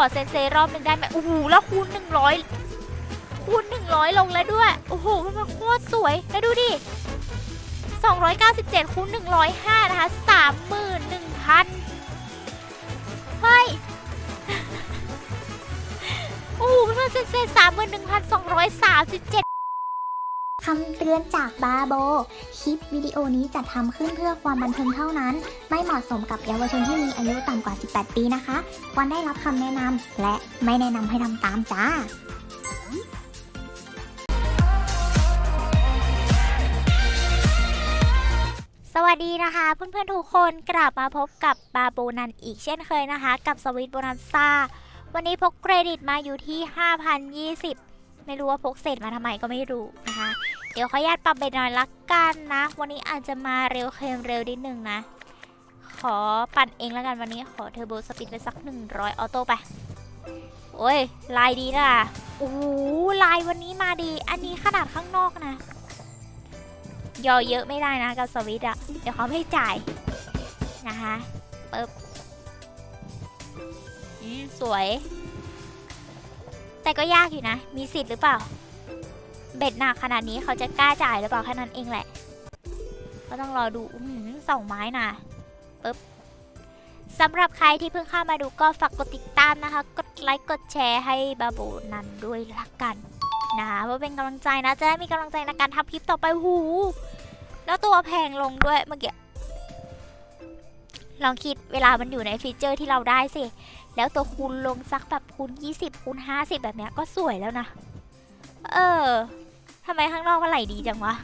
อดเซนเซรอบหนึ่งได้ไหมโอ้โหแล้วคูณหนึ่งร้อยคูณหนึ่งร้อยลงแล้วด้วย โอ้โห มันโคตรสวย แล้วดูดิ 297คูณ105 นะคะ 31,000 เฮ้ย โอ้โหมันเซนเซ31,237 คำเตือนจากบาโบ คลิปวิดีโอนี้จัดทำขึ้นเพื่อความบันเทิงเท่านั้น ไม่เหมาะสมกับเยาวชนที่มีอายุต่ำกว่า 18 ปีนะคะ ควรได้รับคำแนะนำและไม่แนะนำให้ทำตามจ้าสวัสดีนะคะเพื่อนๆทุกคนกลับมาพบกับบาโบนันอีกเช่นเคยนะคะ กับสวิตโบนันซ่า วันนี้พกเครดิตมาอยู่ที่ 5,020 ไม่รู้ว่าพกเศษมาทำไมก็ไม่รู้นะคะ เดี๋ยวขออนุญาตปรับเบนหน่อยละกันนะ วันนี้อาจจะมาเร็วเค็มเร็วนิดนึงนะ ขอปั่นเองแล้วกันวันนี้ขอเทอร์โบสปีดไปสัก 100 ออโต้ไป โอ้ย ลายดีนะโอ้ลายวันนี้มาดี อันนี้ขนาดข้างนอกนะ ยอเยอะไม่ได้นะกับสวิตอะเดี๋ยวเขาไม่จ่ายนะคะปึ๊บอืมสวย แต่ก็ยากอยู่นะ มีสิทธิ์หรือเปล่า เบ็ดหนักขนาดนี้เขาจะกล้าจ่ายหรือเปล่าแค่นั้นเองแหละ ก็ต้องรอดูอื้อหือสองไม้นะปึ๊บสำหรับใครที่เพิ่งเข้ามาดูก็ฝากกดติดตามนะคะ กดไลค์ กดแชร์ให้บาโบนันด้วยละกันนะคะเพื่อเป็นกำลังใจนะ จะได้มีกำลังใจในการทำคลิปต่อไปหู แล้วตัวแพงลงด้วยเมื่อกี้ลองคิดเวลามันอยู่ในฟีเจอร์ที่เราได้สิ แล้วตัวคูณลงสักแบบ คูณ20คูณ50 แบบเนี้ยก็สวยแล้วนะ เออทำไมข้างนอกมันไหลดีจังวะ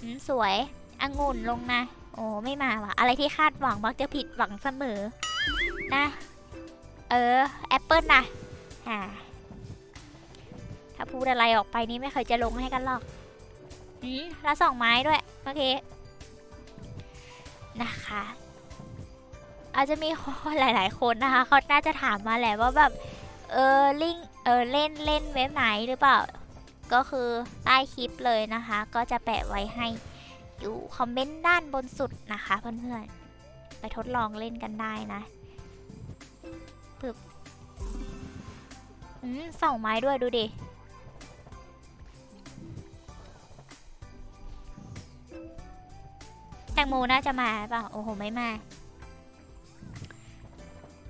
อืมสวยองุ่นลงนะ โอ้ไม่มาว่ะ อะไรที่คาดหวังมักจะผิดหวังเสมอ นะ เออ แอปเปิลนะอ่าถ้าพูดอะไรออกไปนี่ไม่เคยจะลงให้กันหรอกอืมแล้วสองไม้ด้วย โอเค นะคะ อาจจะมีคนหลาย ๆ คนนะคะเขาน่าจะถามมาแหละว่าแบบเออลิงเออเล่นเล่นเว็บไหนหรือเปล่า ก็คือใต้คลิปเลยนะคะ ก็จะแปะไว้ให้อยู่คอมเมนต์ด้านบนสุดนะคะเพื่อนๆ ไปทดลองเล่นกันได้นะอืมสองไม้ด้วยดูดิแตงโมน่าจะมาเปล่า โอ้โห ไม่มา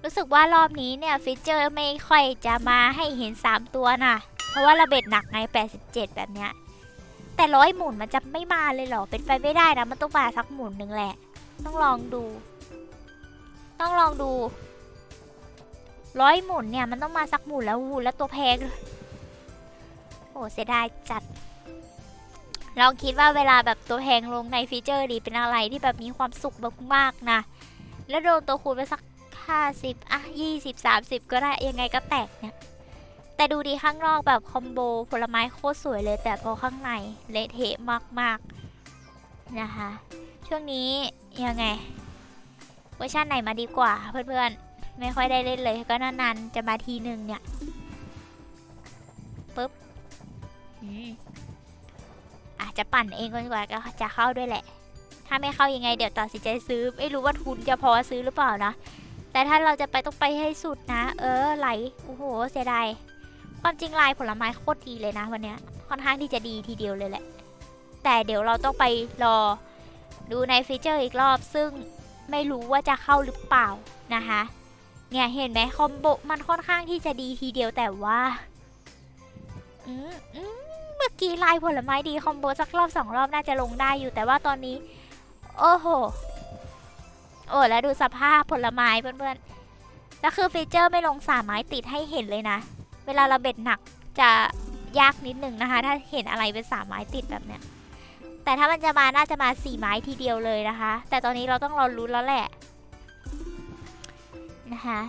รู้สึกว่ารอบนี้เนี่ยฟีเจอร์ไม่ค่อยจะมาให้เห็น 3 ตัวนะเพราะว่าระเบิดหนักไง 87 แบบเนี้ย แต่ร้อยหมุนมันจะไม่มาเลยเหรอ เป็นไปไม่ได้นะ มันต้องมาสักหมุนหนึ่งแหละ ต้องลองดู ต้องลองดู ร้อยหมุนเนี่ยมันต้องมาสักหมุนแล้วหูแล้วตัวแพงเลยโอ้เสียดายจัดลองคิดว่าเวลาแบบตัวแพงลงในฟีเจอร์ดีเป็นอะไรที่แบบมีความสุขมากๆนะ แล้วโดนตัวคูณไปสัก ห้าสิบอะยี่สิบสามสิบก็ได้ยังไงก็แตกเนี่ย แต่ดูดีข้างนอกแบบคอมโบผลไม้โคตรสวยเลย แต่พอข้างในเละเทะมากๆ นะคะ ช่วงนี้ยังไง เวอร์ชันไหนมาดีกว่าเพื่อนๆ ไม่ค่อยได้เล่นเลยก็นานๆ จะมาทีหนึ่งเนี่ยปุ๊บอาจจะปั่นเองก่อนกว่าก็จะเข้าด้วยแหละ ถ้าไม่เข้ายังไงเดี๋ยวตัดสินใจซื้อ ไม่รู้ว่าทุนจะพอซื้อหรือเปล่านะ แต่ถ้าเราจะไปต้องไปให้สุดนะ เออไหลโอ้โห เสียดายความจริงลายผลไม้โคตรดีเลยนะวันนี้ค่อนข้างที่จะดีทีเดียวเลยแหละ แต่เดี๋ยวเราต้องไปรอดูในฟีเจอร์อีกรอบ ซึ่งไม่รู้ว่าจะเข้าหรือเปล่านะคะเนี่ยเห็นไหมคอมโบมันค่อนข้างที่จะดีทีเดียวแต่ว่าอืมอืมเมื่อกี้ลายผลไม้ดีคอมโบสักรอบสองรอบน่าจะลงได้อยู่แต่ว่าตอนนี้ โอ้โห โอ้แล้วดูสภาพผลไม้เพื่อนๆแล้วคือฟีเจอร์ไม่ลงสามไม้ติดให้เห็นเลยนะ เวลาเราเบ็ดหนักจะยากนิดหนึ่งนะคะ ถ้าเห็นอะไรเป็นสามไม้ติดแบบเนี้ยแต่ถ้ามันจะมาน่าจะมาสี่ไม้ทีเดียวเลยนะคะ แต่ตอนนี้เราต้องรอรุ้นแล้วแหละนะคะ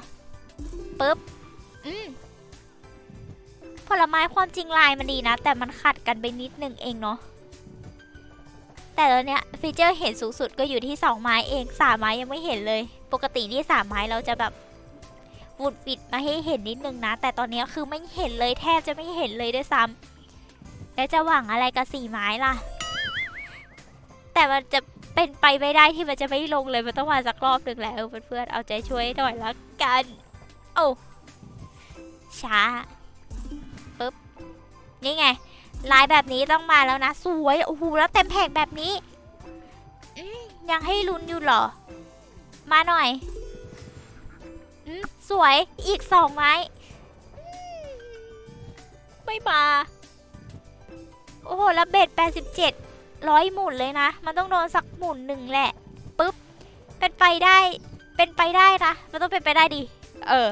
ปึ๊บอืมผลไม้ความจริงลายมันดีนะ แต่มันขัดกันไปนิดนึงเองเนาะ แต่ตอนเนี้ยฟีเจอร์เห็นสูงสุดก็อยู่ที่ 2 ไม้เอง 3 ไม้ยังไม่เห็นเลย ปกติที่3ไม้เราจะแบบวุดปิดมาให้เห็นนิดนึงนะ แต่ตอนนี้คือไม่เห็นเลยแทบจะไม่เห็นเลยด้วยซ้ำแล้วจะหวังอะไรกับ4ไม้ล่ะ แต่มันจะเป็นไปไม่ได้ที่มันจะไม่ลงเลยมันต้องมาสักรอบหนึ่งแล้วเพื่อนๆเอาใจช่วยหน่อยละกันโอ้ช้าปึ๊บนี่ไง ลายแบบนี้ต้องมาแล้วนะ สวยโอ้โหแล้วเต็มแผงแบบนี้ยังให้ลุ้นอยู่หรอ มาหน่อยอืมสวยอีกสองไม้อืมไม่มา โอ้โหแล้วเบ็ด87ร้อยหมุนเลยนะ มันต้องโดนสักหมุนหนึ่งแหละปึ๊บ เป็นไปได้ เป็นไปได้นะ มันต้องเป็นไปได้ดิ เออ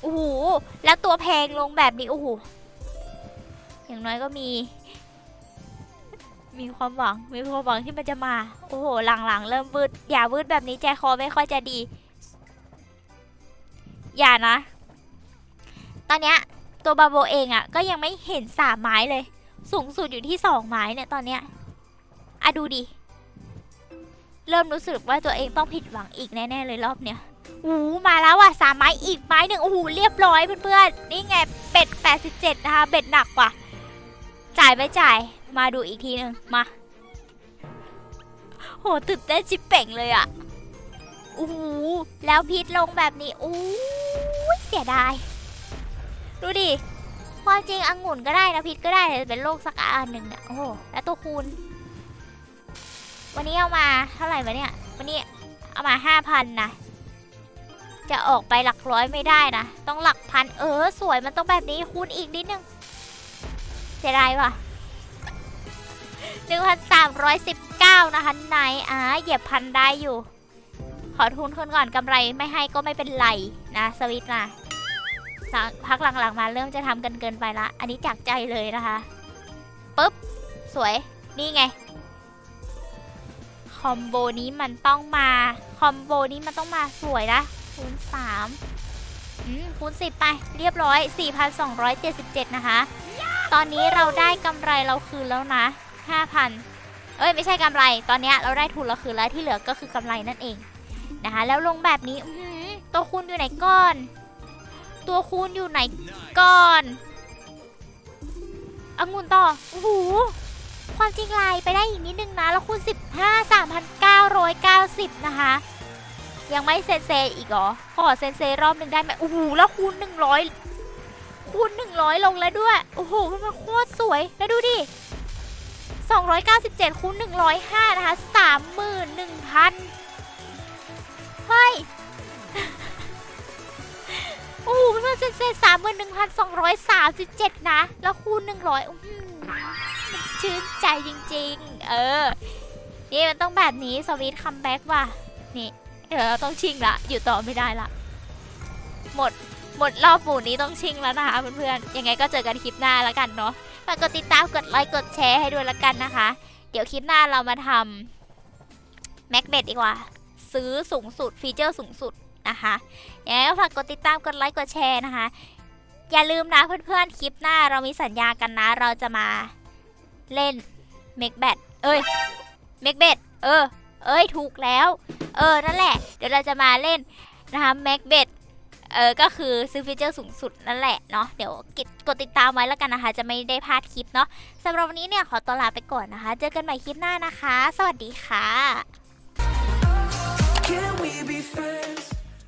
โอ้โหแล้วตัวแพงลงแบบนี้โอ้โห อย่างน้อยก็มี มีความหวัง มีความหวังที่มันจะมา โอ้โห หลังๆ เริ่มวืด อย่าวืดแบบนี้ใจคอไม่ค่อยจะดี อย่านะ ตอนเนี้ยตัวบาโบเองอะ่ะ ก็ยังไม่เห็นสามไม้เลย สูงสุดอยู่ที่สองไม้เนี่ยตอนเนี้ยอะดูดิ เริ่มรู้สึกว่าตัวเองต้องผิดหวังอีกแน่ๆเลยรอบเนี้ยอู้มาแล้วว่ะสามไม้อีกไม้หนึ่งโอ้โหเรียบร้อยเพื่อนๆนี่ไงเป็ด 87 นะคะ เบ็ดหนักกว่า จ่ายไม่จ่าย มาดูอีกทีหนึ่งมา โหตื่นเต้นจิบเป่งเลยอะโอ้โหแล้วพีทลงแบบนี้อู้ยเสียดาย ดูดิความจริงองุ่นก็ได้นะพิษก็ได้แต่เป็นโรคสักอันหนึ่งเนี่ยโอ้โหแล้วตัวคูณ วันนี้เอามาเท่าไหร่วะเนี่ย วันนี้เอามาห้าพันนะจะออกไปหลักร้อยไม่ได้นะ ต้องหลักพันเออ สวยมันต้องแบบนี้คูณอีกนิดนึง เสียดายว่ะหนึ่งพันสามร้อยสิบเก้านะคะไหนอ่าเหยียบพันได้อยู่ ขอทุนคนก่อนกำไรไม่ให้ก็ไม่เป็นไรนะสวิตนะพักหลังๆมาเริ่มจะทำกันเกินไปละ อันนี้จากใจเลยนะคะปุ๊บ สวย นี่ไง คอมโบนี้มันต้องมา คอมโบนี้มันต้องมาสวยนะคูณ3อืมคูณ10 ไป เรียบร้อย 4,277 นะคะ ตอนนี้เราได้กำไรเราคืนแล้วนะ5,000เอ้ยไม่ใช่กำไร ตอนนี้เราได้ทุนเราคืนแล้วที่เหลือก็คือกำไรนั่นเองนะคะแล้วลงแบบนี้อืตัวคูณอยู่ไหนก่อน ตัวคูณอยู่ไหนก่อนองุ่นต่อโอ้โหความจริงลายไปได้อีกนิดนึงนะ แล้วคูณ 15 3,990 นะคะ ยังไม่เซนเซอีกเหรอขอเซนเซรอบหนึ่งได้ไหมโอ้โหแล้วคูณ 100 คูณ100 ลงแล้วด้วย โอ้โห มันมาโคตรสวย แล้วดูดิ 297คูณ105 นะคะ 31,000 เฮ้ย โอ้โหเพื่อนเซนเซสามหมื่นหนึ่งพันสองร้อยสามสิบเจ็ดนะ แล้วคูณหนึ่งร้อยชื่นใจจริงๆ เออ นี่มันต้องแบบนี้ สวิตคัมแบ็กว่ะ นี่ เดี๋ยวเราต้องชิงละ อยู่ต่อไม่ได้ละ หมด หมดรอบหมู่นี้ต้องชิงแล้วนะคะเพื่อนๆยังไงก็เจอกันคลิปหน้าแล้วกันเนาะฝากกดติดตามกดไลค์กดแชร์ให้ด้วยละกันนะคะ เดี๋ยวคลิปหน้าเรามาทำแม็กเบดดีกว่า ซื้อสูงสุดฟีเจอร์สูงสุดนะคะยังไงก็ฝากกดติดตามกดไลค์กดแชร์นะคะ อย่าลืมนะเพื่อนๆคลิปหน้าเรามีสัญญากันนะ เราจะมาเล่นเมกแบทเอ้ยเมกเบทเออ เอ้ยถูกแล้ว เออนั่นแหละ เดี๋ยวเราจะมาเล่นนะคะเมกเบท เออก็คือซื้อฟีเจอร์สูงสุดนั่นแหละเนาะเดี๋ยวกดติดตามไว้แล้วกันนะคะ จะไม่ได้พลาดคลิปเนาะสำหรับวันนี้เนี่ยขอตัวลาไปก่อนนะคะ เจอกันใหม่คลิปหน้านะคะ สวัสดีค่ะ Can we be friends?